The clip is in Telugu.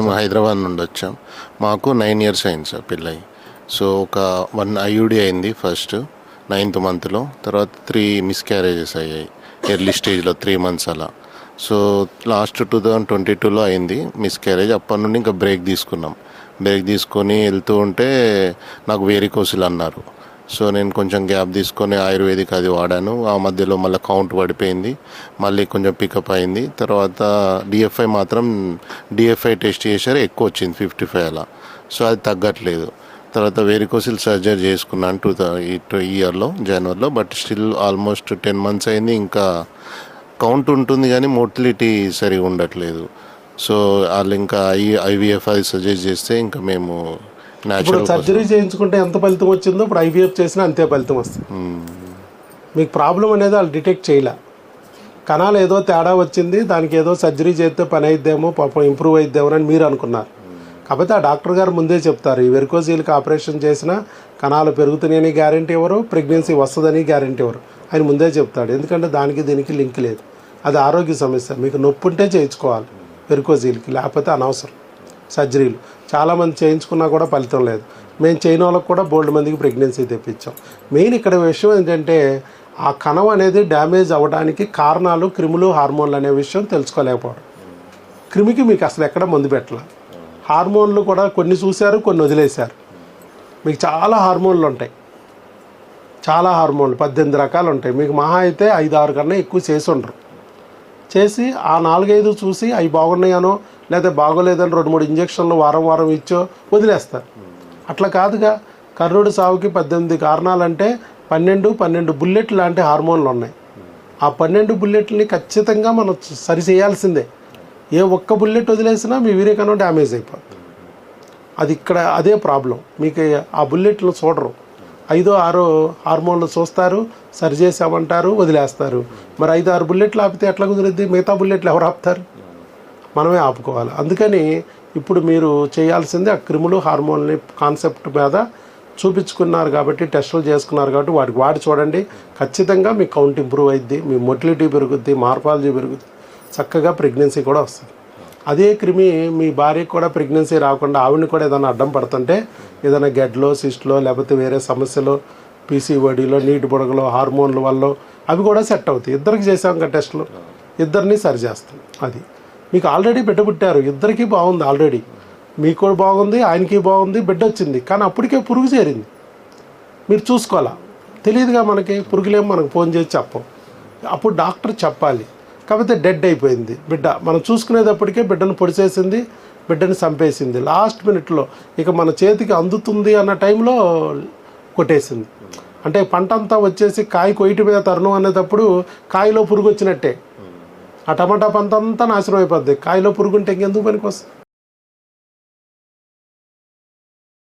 మేము హైదరాబాద్ నుండి వచ్చాం. మాకు నైన్ ఇయర్స్ అయింది సార్ పెళ్ళయి. సో ఒక వన్ ఐయుడి అయింది ఫస్ట్ నైన్త్ మంత్లో. తర్వాత త్రీ మిస్క్యారేజెస్ అయ్యాయి. ఎర్లీ స్టేజ్లో త్రీ మంత్స్ అలా. So last two thousand twenty టూలో అయింది మిస్క్యారేజ్ అప్పటి నుండి ఇంకా బ్రేక్ తీసుకున్నాం. బ్రేక్ తీసుకొని వెళ్తూ ఉంటే నాకు వేరికోసిల్ అన్నారు. సో నేను కొంచెం గ్యాప్ తీసుకొని ఆయుర్వేదిక్ అది వాడాను. ఆ మధ్యలో మళ్ళీ కౌంట్ పడిపోయింది. మళ్ళీ కొంచెం పికప్ అయింది. తర్వాత డిఎఫ్ఐ మాత్రం డిఎఫ్ఐ టెస్ట్ చేశారు. ఎక్కువ వచ్చింది ఫిఫ్టీ ఫైవ్ అలా. సో అది తగ్గట్లేదు. తర్వాత వేరికోసిల్ సర్జరీ చేసుకున్నాను టూ థౌ ఇయర్లో జనవరిలో. But still almost ten months అయింది. ఇంకా కౌంట్ ఉంటుంది కానీ మోటిలిటీ సరిగా ఉండట్లేదు. సో వాళ్ళు ఇంకా ఐ ఐవీఎఫ్ అది సజెస్ట్ చేస్తే ఇంకా మేము ఇప్పుడు సర్జరీ చేయించుకుంటే ఎంత ఫలితం వచ్చిందో ఇప్పుడు ఐవీఎఫ్ చేసినా అంతే ఫలితం వస్తుంది. మీకు ప్రాబ్లం అనేది వాళ్ళు డిటెక్ట్ చేయలే. కణాలు ఏదో తేడా వచ్చింది దానికి ఏదో సర్జరీ చేస్తే పని అయిద్దేమో పాపం ఇంప్రూవ్ అయిద్దేమో అని మీరు అనుకున్నారు. కాకపోతే ఆ డాక్టర్ గారు ముందే చెప్తారు ఈ వెరికోజీలకి ఆపరేషన్ చేసినా కణాలు పెరుగుతున్నాయని గ్యారంటీ ఎవరు ప్రెగ్నెన్సీ వస్తుందని గ్యారంటీ ఎవరు ఆయన ముందే చెప్తాడు. ఎందుకంటే దానికి దీనికి లింక్ లేదు. అది ఆరోగ్య సమస్య. మీకు నొప్పి ఉంటే చేయించుకోవాలి వెరికోజీలకి లేకపోతే అనవసరం. సర్జరీలు. చాలామంది చేయించుకున్నా కూడా ఫలితం లేదు. మేము చేయని వాళ్ళకి కూడా బోల్డ్ మందికి ప్రెగ్నెన్సీ తెప్పించాం. మెయిన్ ఇక్కడ విషయం ఏంటంటే ఆ కణం అనేది డ్యామేజ్ అవ్వడానికి కారణాలు క్రిములు హార్మోన్లు అనే విషయం తెలుసుకోలేకపోవడం. క్రిమికి మీకు అసలు ఎక్కడ మందు పెట్టాల? హార్మోన్లు కూడా కొన్ని చూశారు కొన్ని వదిలేశారు. మీకు చాలా హార్మోన్లు ఉంటాయి. చాలా హార్మోన్లు పద్దెనిమిది రకాలు ఉంటాయి. మీకు మహా అయితే ఐదు ఆరు కన్నా ఎక్కువ చేసి ఉండరు. చేసి ఆ నాలుగైదు చూసి అవి బాగున్నాయనో లేకపోతే బాగోలేదని రెండు మూడు ఇంజక్షన్లు వారం వారం ఇచ్చో వదిలేస్తారు. అట్లా కాదుగా కర్ణుడి సావుకి పద్దెనిమిది కారణాలంటే పన్నెండు పన్నెండు బుల్లెట్ లాంటి హార్మోన్లు ఉన్నాయి. ఆ పన్నెండు బుల్లెట్లని ఖచ్చితంగా మనం సరి చేయాల్సిందే. ఏ ఒక్క బుల్లెట్ వదిలేసినా మీ వీరేకనం డ్యామేజ్ అయిపోతుంది అది ఇక్కడ అదే ప్రాబ్లం. మీకు ఆ బుల్లెట్లు చూడరు. ఐదో ఆరో హార్మోన్లు చూస్తారు సరిచేసామంటారు వదిలేస్తారు. మరి ఐదు ఆరు బుల్లెట్లు ఆపితే ఎట్లా కుదిరిద్ది? మిగతా బుల్లెట్లు ఎవరు ఆపుతారు? మనమే ఆపుకోవాలి. అందుకని ఇప్పుడు మీరు చేయాల్సింది ఆ క్రిములు హార్మోన్ని కాన్సెప్ట్ మీద చూపించుకున్నారు కాబట్టి టెస్టులు చేసుకున్నారు కాబట్టి వాటికి వాడి చూడండి. ఖచ్చితంగా మీ కౌంట్ ఇంప్రూవ్ అయింది మీ మొటిలిటీ పెరుగుద్ది మార్పాలజీ పెరుగుద్ది. చక్కగా ప్రెగ్నెన్సీ కూడా వస్తుంది. అదే క్రిమి మీ భార్యకు కూడా ప్రెగ్నెన్సీ రాకుండా ఆవిడని కూడా ఏదైనా అడ్డం పడుతుంటే ఏదైనా గడ్లో సిస్ట్లో లేకపోతే వేరే సమస్యలో పీసీఓడిలో నీటి బుడగలో హార్మోన్ల వల్ల అవి కూడా సెట్ అవుతాయి. ఇద్దరికి చేసాం ఇంకా టెస్టులు. ఇద్దరిని సరి చేస్తాం. అది. మీకు ఆల్రెడీ బిడ్డ పుట్టారు. ఇద్దరికీ బాగుంది ఆల్రెడీ. మీకు కూడా బాగుంది ఆయనకి బాగుంది బిడ్డ వచ్చింది. కానీ అప్పటికే పురుగు చేరింది. మీరు చూసుకోవాలా? తెలియదుగా మనకి పురుగులేం మనకు ఫోన్ చేసి చెప్పం. అప్పుడు డాక్టర్ చెప్పాలి. కాకపోతే డెడ్ అయిపోయింది బిడ్డ. మనం చూసుకునేటప్పటికే బిడ్డను పొడిచేసింది బిడ్డని చంపేసింది. లాస్ట్ మినిట్లో ఇక మన చేతికి అందుతుంది అన్న టైంలో కొట్టేసింది. అంటే పంట అంతా వచ్చేసి కాయ కొయ్యటి మీద తరుణం అనేటప్పుడు కాయలో పురుగు వచ్చినట్టే. ఆ టమాటా పంట అంతా నాశనం అయిపోద్ది. కాయలో పురుగుంటే ఇంకెందుకు పనికి వస్తుంది